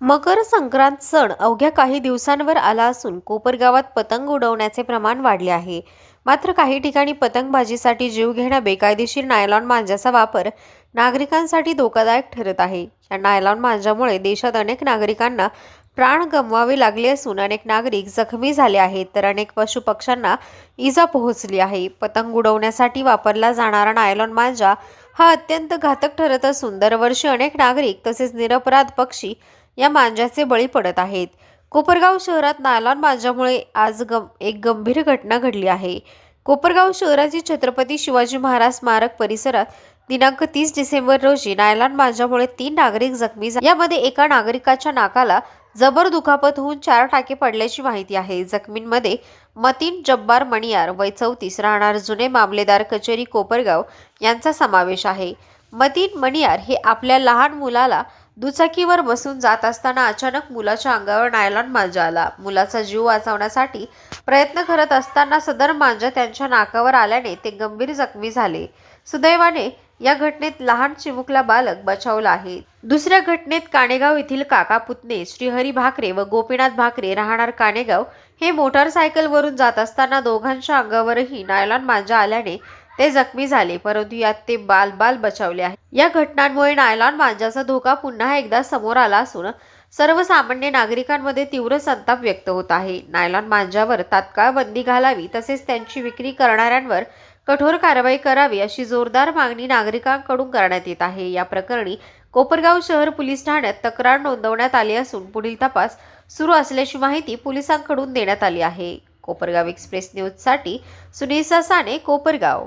मकर संक्रांत सण अवघ्या काही दिवसांवर आला असून कोपरगावात पतंग उडवण्याचे प्रमाण वाढले आहे. मात्र काही ठिकाणी पतंगबाजीसाठी जीव घेणा बेकायदेशीर नायलॉन मांजाचा वापर नागरिकांसाठी धोकादायक ठरत आहे. या नायलॉन मांजामुळे देशात अनेक नागरिकांना प्राण गमवावे लागले असून अनेक नागरिक जखमी झाले आहेत तर अनेक पशुपक्ष्यांना इजा पोहोचली आहे. पतंग उडवण्यासाठी वापरला जाणारा नायलॉन मांजा हा अत्यंत घातक ठरत असून दरवर्षी अनेक नागरिक तसेच निरपराध पक्षी या मांजाचे बळी पडत आहेत. कोपरगाव शहरात नायलॉन मांजामुळे आज गम एक गंभीर घटना घडली आहे. कोपरगाव शहराची छत्रपती शिवाजी महाराज स्मारक परिसरात दिनांक तीस डिसेंबर रोजी नायलॉन मांजामुळे तीन नागरिक जखमी झाले यामध्ये एका नागरिकाच्या नाकाला जबर दुखापत होऊन चार टाके पडल्याची माहिती आहे. जखमींमध्ये मतीन जब्बार मणियार वय चौतीस राहणार जुने मामलेदार कचेरी कोपरगाव यांचा समावेश आहे. मतीन मणियार हे आपल्या लहान मुलाला दुचाकीवर बसून जात असताना अचानक मुलाच्या अंगावर नायलॉन मांजा आला. मुलाचा जीव वाचवण्यासाठी प्रयत्न करत असताना सदर मांजा त्यांच्या नाकावर आल्याने ते गंभीर जखमी झाले. सुदैवाने या घटनेत लहान चिमुकला बालक बचावला आहे. दुसऱ्या घटनेत कानेगाव येथील काका पुतणे श्रीहरी भाकरे व गोपीनाथ भाकरे राहणार कानेगाव हे मोटारसायकलवरून जात असताना दोघांच्या अंगावरही नायलॉन मांजा आल्याने ते जखमी झाले. परंतु यात ते बाल बाल बचावले आहे या घटनांमुळे नायलॉन मांजाचा धोका पुन्हा एकदा समोर आला असून सर्वसामान्य नागरिकांमध्ये तीव्र संताप व्यक्त होत आहे. नायलॉन मांजावर तात्काळ बंदी घालावी तसेच त्यांची विक्री करणाऱ्यांवर कठोर कारवाई करावी अशी जोरदार मागणी नागरिकांकडून करण्यात येत आहे. या प्रकरणी कोपरगाव शहर पोलीस ठाण्यात तक्रार नोंदवण्यात आली असून पुढील तपास सुरू असल्याची माहिती पोलिसांकडून देण्यात आली आहे. कोपरगाव एक्सप्रेस न्यूजसाठी सुनील साने कोपरगाव.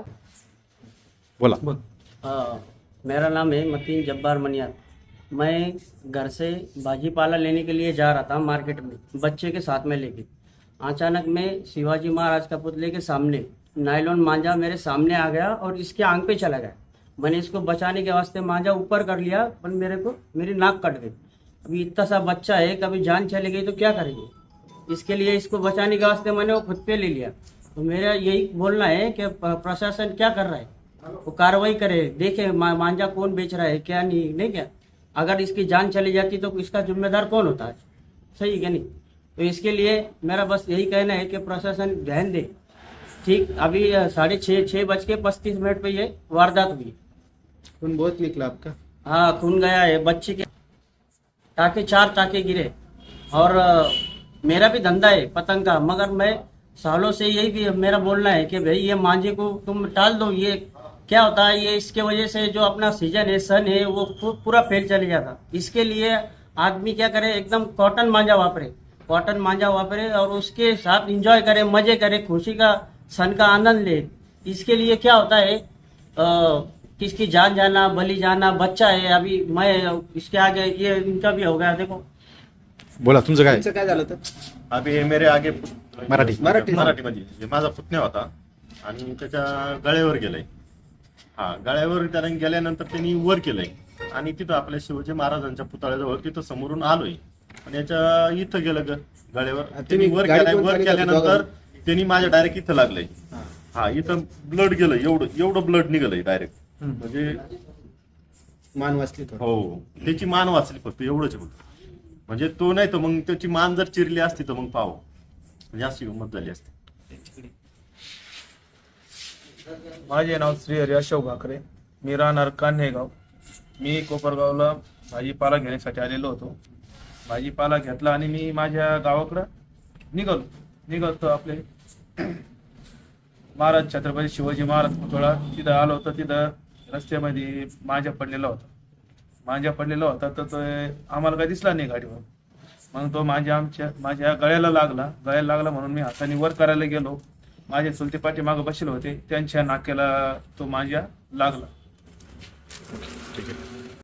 बोला। हाँ, मेरा नाम है मतीन जब्बार मनियार। मैं घर से भाजीपाला लेने के लिए जा रहा था मार्केट में बच्चे के साथ में लेके। अचानक में शिवाजी महाराज का पुतले के सामने नायलॉन मांझा मेरे सामने आ गया और इसके आँख पे चला गया। मैंने इसको बचाने के वास्ते मांझा ऊपर कर लिया पर मेरे को मेरी नाक कट गई। अभी इतना सा बच्चा है कभी जान चली गई तो क्या करेंगे? इसके लिए इसको बचाने के वास्ते मैंने वो खुद पे ले लिया। तो मेरा यही बोलना है कि प्रशासन क्या कर रहा है? वो कार्रवाई करे। देखे मांझा कौन बेच रहा है क्या नहीं नहीं क्या? अगर इसकी जान चली जाती तो इसका जिम्मेदार कौन होता है सही है क्या नहीं? तो इसके लिए मेरा बस यही कहना है कि प्रशासन ध्यान दे। ठीक अभी साढ़े छः छः बज के पच्चीस मिनट पे ये वारदात हुई। खून बहुत निकला आपका। हाँ खून गया है बच्चे के टाके चार टाके गिरे। और मेरा भी धंधा है पतंग का। मगर मैं सालों से यही भी मेरा बोलना है कि भाई ये मांझे को तुम टाल दो ये क्या होता है ये इसके वजह से जो अपना सीजन है सन है वो पूरा फेल चले जाता इसके लिए आदमी क्या करे एकदम कॉटन मांझा वापरे कॉटन मांझा वापरे और उसके साथ इंजॉय करे मजे करे खुशी का सन का आनंद ले इसके लिए क्या होता है अ, किसकी जान जाना बलि जाना बच्चा है अभी मैं इसके आगे ये इनका भी हो गया देखो बोला तुमचं काय तुमचं काय झालं तर अभी हे मेरे आगे मराठी. मराठी. मराठीमध्ये हे माझा पुतण्या होता आणि त्याच्या गळ्यावर गेलाय हा गळ्यावर त्याला गेल्यानंतर त्यांनी वर केलंय. आणि तिथं आपल्या शिवाजी महाराजांच्या पुतळ्याजवळ तिथं समोरून आलोय. आणि याच्या इथं गेलं ग गळ्यावर. त्यांनी वर केलाय वर केल्यानंतर? त्यांनी माझ्या डायरेक्ट इथं लागलंय. हा. इथं ब्लड गेलं एवढं एवढं ब्लड निघालंय डायरेक्ट म्हणजे मान वाचली हो त्याची मान वाचली फक्त एवढंच म्हणजे तो नाही तर मग त्याची मान जर चिरली असती तर मग पाव म्हणजे अशी गंमत झाली असती. माझे नाव श्री हरी अशोक भाकरे. मी राहणार कान्हेगाव. मी कोपरगावला भाजीपाला घेण्यासाठी आलेलो होतो. भाजीपाला घेतला आणि मी माझ्या गावाकडं निघालो. निघालो आपले महाराज छत्रपती शिवाजी महाराज पुतळा. तिथं आलो होतो. तिथं रस्त्यामध्ये माझ्या पडलेला होता. माझ्या पडलेला होता. तर तो आम्हाला काय दिसला नाही गाडीवर. मग तो माझ्या आमच्या माझ्या गळ्याला लागला. गळ्याला लागला म्हणून मी हाताने वर करायला गेलो. माझे चुलते पाठी मागे बसले होते. त्यांच्या नाक्याला तो माझ्या लागला. ठीक आहे.